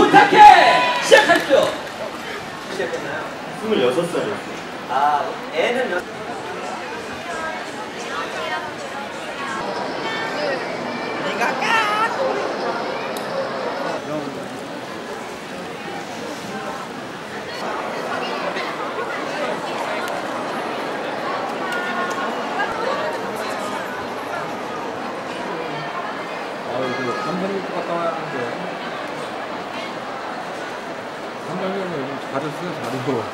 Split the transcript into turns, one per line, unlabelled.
부탁해! 시작하십시오. 시작했나요? 26살이었어요.
아, 애는 몇... 내가 까!
아유, 그 감성이 갔다 와야 하는데. 감독님은 요즘 자주 쓰는 자료.